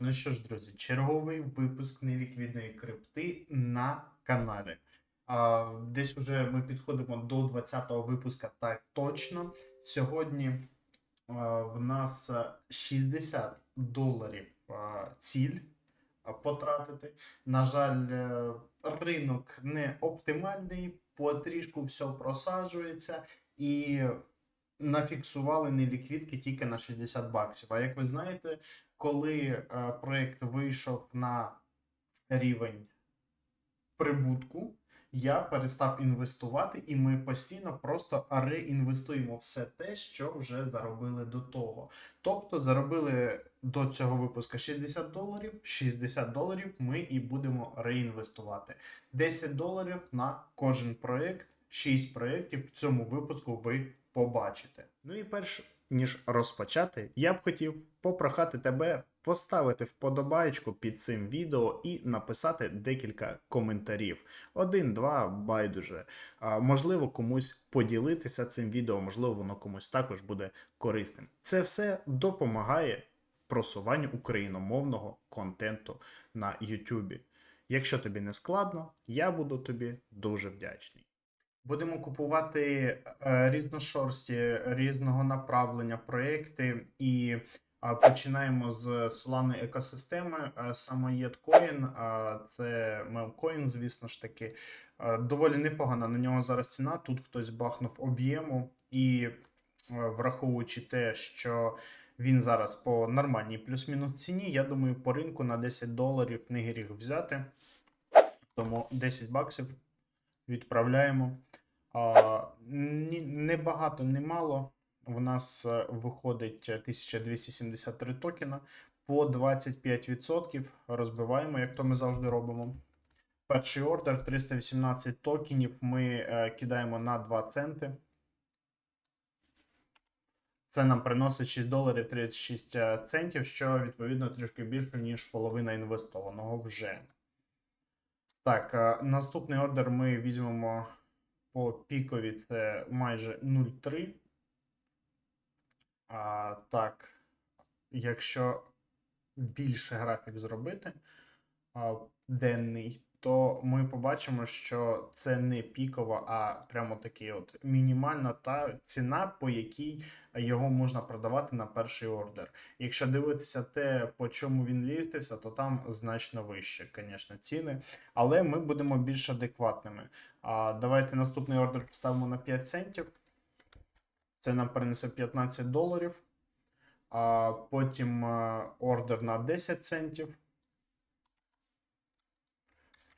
Ну що ж, друзі, черговий випуск неліквідної крипти на каналі. А, десь уже ми підходимо до 20-го випуска, так точно. Сьогодні а, в нас 60 доларів а, ціль потратити. На жаль, е, ринок не оптимальний, потрішку все просаджується і нафіксували неліквідки тільки на 60 баксів. А як ви знаєте, коли е, проект вийшов на рівень прибутку, я перестав інвестувати, і ми постійно просто реінвестуємо все те, що вже заробили до того. Тобто заробили до цього випуска 60 доларів, 60 доларів ми і будемо реінвестувати. 10 доларів на кожен проект, 6 проєктів в цьому випуску ви побачите. Ну і перш ніж розпочати, я б хотів попрохати тебе поставити вподобайку під цим відео і написати декілька коментарів. Один, два, байдуже. А, можливо, комусь поділитися цим відео, можливо, воно комусь також буде корисним. Це все допомагає просуванню україномовного контенту на YouTube. Якщо тобі не складно, я буду тобі дуже вдячний. Будемо купувати е, різношорсті, різного направлення проекти і а, починаємо з славної екосистеми. е, Саме Єткоін, це мемкоін, звісно ж таки. Е, Доволі непогана на нього зараз ціна. Тут хтось бахнув об'єму, і е, враховуючи те, що він зараз по нормальній плюс-мінус ціні, я думаю, по ринку на 10 доларів не гріх взяти. Тому 10 баксів відправляємо. Ні, не багато, не мало. У нас е, виходить 1273 токена по 25%. Розбиваємо, як то ми завжди робимо. Перший ордер 318 токенів ми е, кидаємо на 2 центи. Це нам приносить 6 доларів 36 е, центів, що відповідно трішки більше, ніж половина інвестованого вже. Так, наступний ордер ми візьмемо по пікові це майже 0,3. А, так, якщо більше графік зробити а, денний, то ми побачимо, що це не пікова, а прямо таки от мінімальна та ціна, по якій його можна продавати на перший ордер. Якщо дивитися те, по чому він лістився, то там значно вище, звісно, ціни. Але ми будемо більш адекватними. А, давайте наступний ордер поставимо на 5 центів. Це нам принесе 15 доларів. А потім ордер на 10 центів.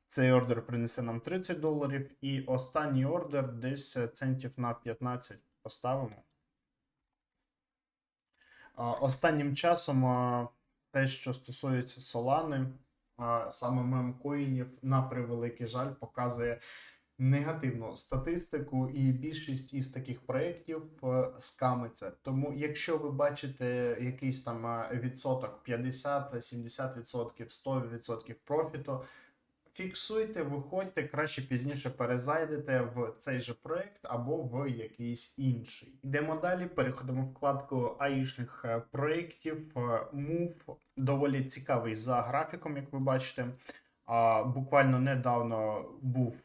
Цей ордер принесе нам 30 доларів. І останній ордер десь центів на 15 поставимо. Останнім часом а, те, що стосується а, саме мемкоїнів, на превеликий жаль, показує негативну статистику, і більшість із таких проєктів е, скамиться. Тому, якщо ви бачите якийсь там е, відсоток 50, 70%, 100% профіту, фіксуйте, виходьте, краще пізніше перезайдете в цей же проект або в якийсь інший. Йдемо далі, переходимо в вкладку аїшних е, проєктів. Move доволі цікавий за графіком, як ви бачите. А, буквально недавно був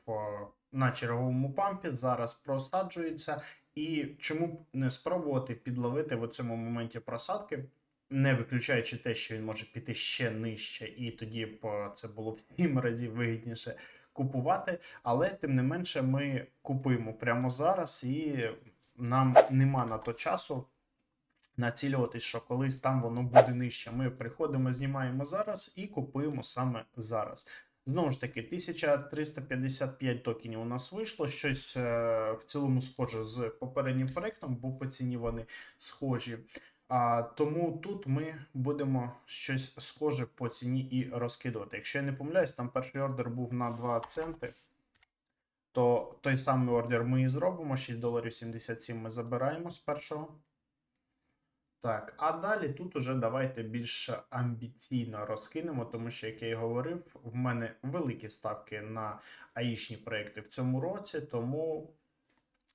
на черговому пампі, зараз просаджується. І чому б не спробувати підловити в цьому моменті просадки, не виключаючи те, що він може піти ще нижче, і тоді б е, це було в 7 разів вигідніше купувати. Але тим не менше, ми купуємо прямо зараз, і нам нема на то часу націлюватись, що колись там воно буде нижче. Ми приходимо, знімаємо зараз і купуємо саме зараз. Знову ж таки, 1355 токенів у нас вийшло. Щось е, в цілому схоже з попереднім проектом, бо по ціні вони схожі. А, тому тут ми будемо щось схоже по ціні і розкидувати. Якщо я не помиляюсь, там перший ордер був на 2 центи, то той самий ордер ми і зробимо. 6 доларів 77 ми забираємо з першого. Так, а далі тут уже давайте більш амбіційно розкинемо, тому що, як я і говорив, в мене великі ставки на аїшні проекти в цьому році, тому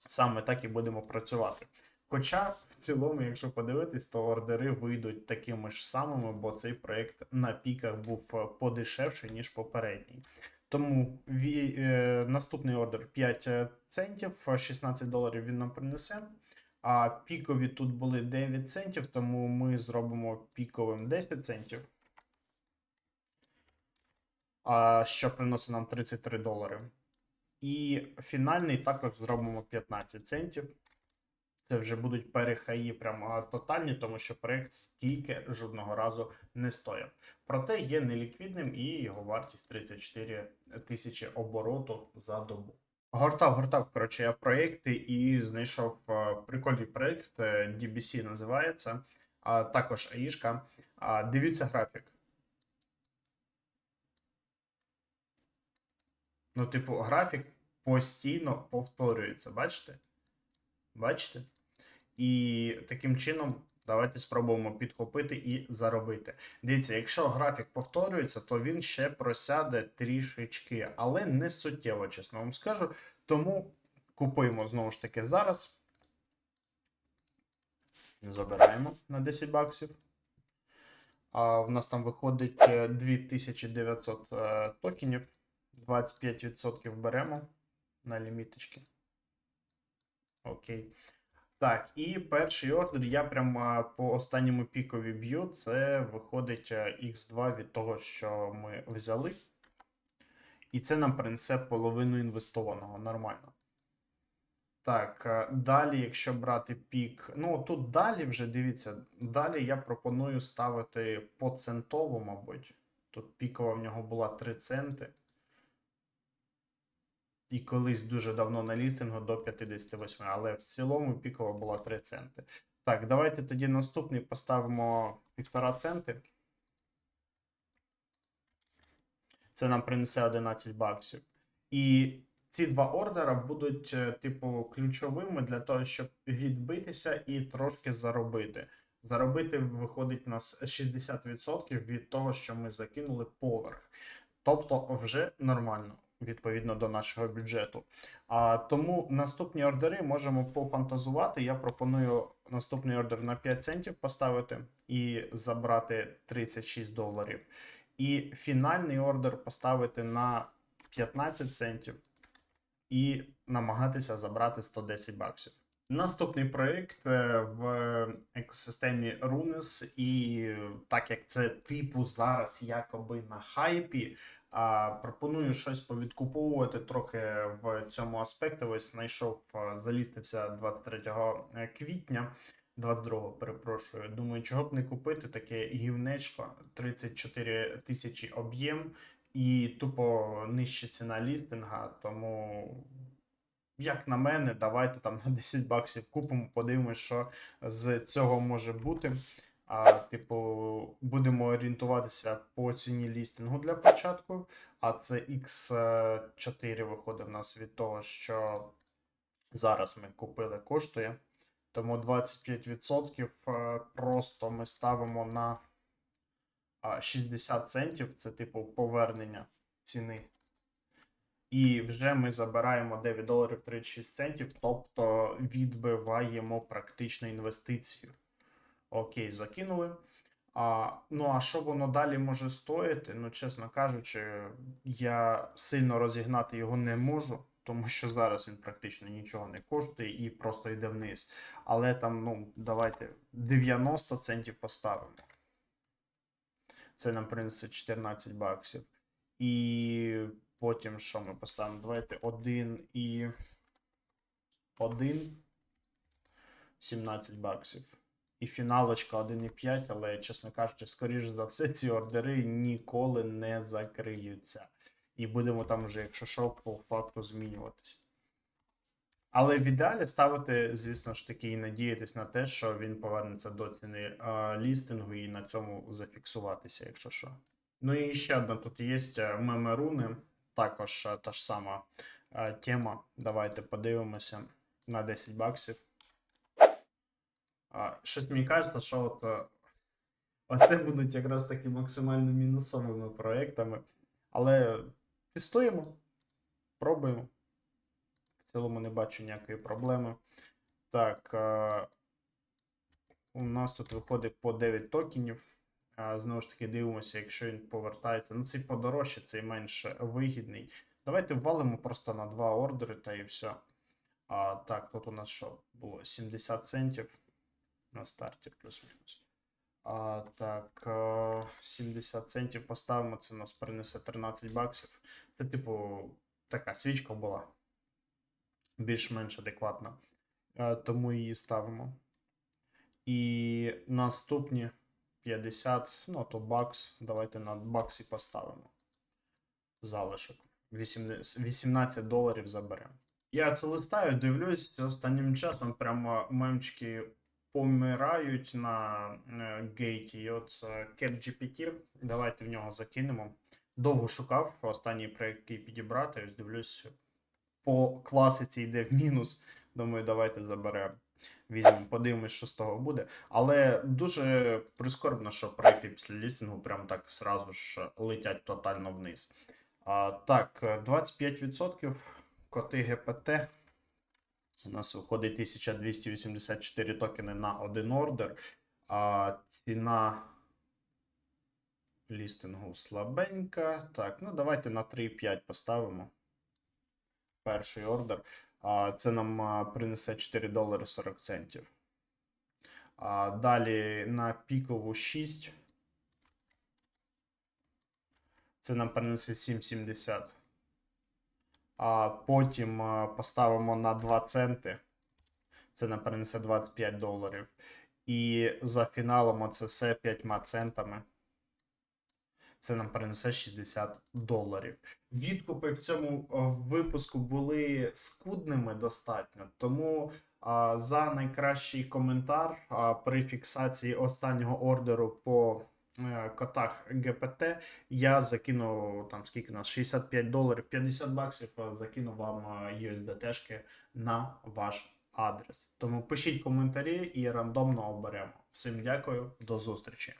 саме так і будемо працювати. Хоча в цілому, якщо подивитись, то ордери вийдуть такими ж самими, бо цей проект на піках був подешевший, ніж попередній. Тому ві, е, наступний ордер 5 центів, е, 16 доларів він нам принесе. А пікові тут були 9 центів, тому ми зробимо піковим 10 центів. Що приносить нам 33 долари. І фінальний також зробимо 15 центів. Це вже будуть перехаї прямо тотальні, тому що проект стільки жодного разу не стояв. Проте є неліквідним і його вартість 34 тисячі обороту за добу. Гортав, гортав, коротше, я проекти і знайшов е, прикольний проект, е, DBC називається, а також АІшка. Дивіться графік. Ну, типу, графік постійно повторюється, бачите? Бачите? І таким чином давайте спробуємо підхопити і заробити. Дивіться, якщо графік повторюється, то він ще просяде трішечки, але не суттєво, чесно вам скажу. Тому купуємо знову ж таки зараз. Забираємо на 10 баксів. А в нас там виходить е, 2900 е, токенів. 25% беремо на ліміточки. Окей. Так, і перший ордер я прямо по останньому пікові б'ю. Це виходить X2 від того, що ми взяли. І це нам принесе половину інвестованого. Нормально. Так, е, далі, якщо брати пік. Ну, тут далі вже дивіться, далі я пропоную ставити по центово, мабуть. Тут пікова в нього була 3 центи. І колись дуже давно на лістингу до 58, але в цілому пікова була 3 центи. Так, давайте тоді наступний поставимо 1,5 центи. Це нам принесе 11 баксів. І ці два ордера будуть, е, типу, ключовими для того, щоб відбитися і трошки заробити. Заробити виходить у нас 60% від того, що ми закинули поверх. Тобто, вже нормально відповідно до нашого бюджету. А тому наступні ордери можемо пофантазувати. Я пропоную наступний ордер на 5 центів поставити і забрати 36 доларів. І фінальний ордер поставити на 15 центів і намагатися забрати 110 баксів. Наступний проєкт е, в екосистемі Runes, і так як це типу зараз якоби на хайпі, а, пропоную щось повідкуповувати трохи в цьому аспекті. Ось знайшов, залістився 23 квітня. 22-го, перепрошую. Думаю, чого б не купити таке гівнечко 34 тисячі об'єм і тупо нижча ціна лістинга. Тому, як на мене, давайте там на 10 баксів купимо, подивимось, що з цього може бути. А, типу, будемо орієнтуватися по ціні лістингу для початку. А це X4 виходить в нас від того, що зараз ми купили, коштує. Тому 25% е, просто ми ставимо на 60 центів. Це, типу, повернення ціни. І вже ми забираємо 9 доларів 36 центів, тобто відбиваємо практично інвестицію. Окей, закинули. А, Ну, а що воно далі може стоїти? Ну, чесно кажучи, я сильно розігнати його не можу, тому що зараз він практично нічого не коштує і просто йде вниз. Але там, ну, давайте 90 центів поставимо. Це нам принесе 14 баксів. І потім що ми поставимо? Давайте 1 і 1. 17 баксів. І фіналочка 1,5, але, чесно кажучи, скоріш за все, ці ордери ніколи не закриються. І будемо там вже, якщо що, по факту змінюватися. Але в ідеалі ставити, звісно ж таки, і надіятись на те, що він повернеться до ціни лістингу і на цьому зафіксуватися, якщо що. Ну і ще одна тут є е, мемеруни, також та ж сама а, тема. Давайте подивимося на 10 баксів. Щось мені кажеться, що от, е, оце будуть якраз таки максимально мінусовими проектами. Але тестуємо, пробуємо. В цілому не бачу ніякої проблеми. Так, е, У нас тут виходить по 9 токенів. А, Знову ж таки, дивимося, якщо він повертається. Ну, цей подорожче, цей менш вигідний. Давайте ввалимо просто на два ордери та і все. А, так, тут у нас що було? 70 центів на старті, плюс-мінус. А, так, е, 70 центів поставимо, це нас принесе 13 баксів. Це, типу, така свічка була. Більш-менш адекватна. Е, тому її ставимо. І наступні 50, ну то бакс. Давайте на баксі поставимо. Залишок. 18 доларів заберемо. Я це листаю, дивлюсь, останнім часом прямо мемчики помирають на е, гейті. І от е, CapGPT, давайте в нього закинемо. Довго шукав останній проект, який підібрати. Ось дивлюсь, по класиці йде в мінус. Думаю, давайте заберемо. Візьмемо, подивимось, що з того буде. Але дуже прискорбно, що проекти після лістингу прям так сразу ж летять тотально вниз. А, так, е, 25% коти ГПТ. У нас виходить 1284 токени на один ордер. А ціна лістингу слабенька. Так, ну давайте на 3,5 поставимо. Перший ордер. А, Це нам принесе 4 долари 40 центів. А, Далі на пікову 6. Це нам принесе 7,70. А потім поставимо на 2 центи. Це нам принесе 25 доларів. І зафіналимо це все 5 центами. Це нам принесе 60 доларів. Відкупи в цьому випуску були скудними достатньо, тому а, за найкращий коментар а, при фіксації останнього ордеру по е, котах ГПТ я закину там скільки нас 65 доларів, 50 баксів закину вам USDT-шки на ваш адрес. Тому пишіть коментарі і рандомно оберемо. Всім дякую, до зустрічі.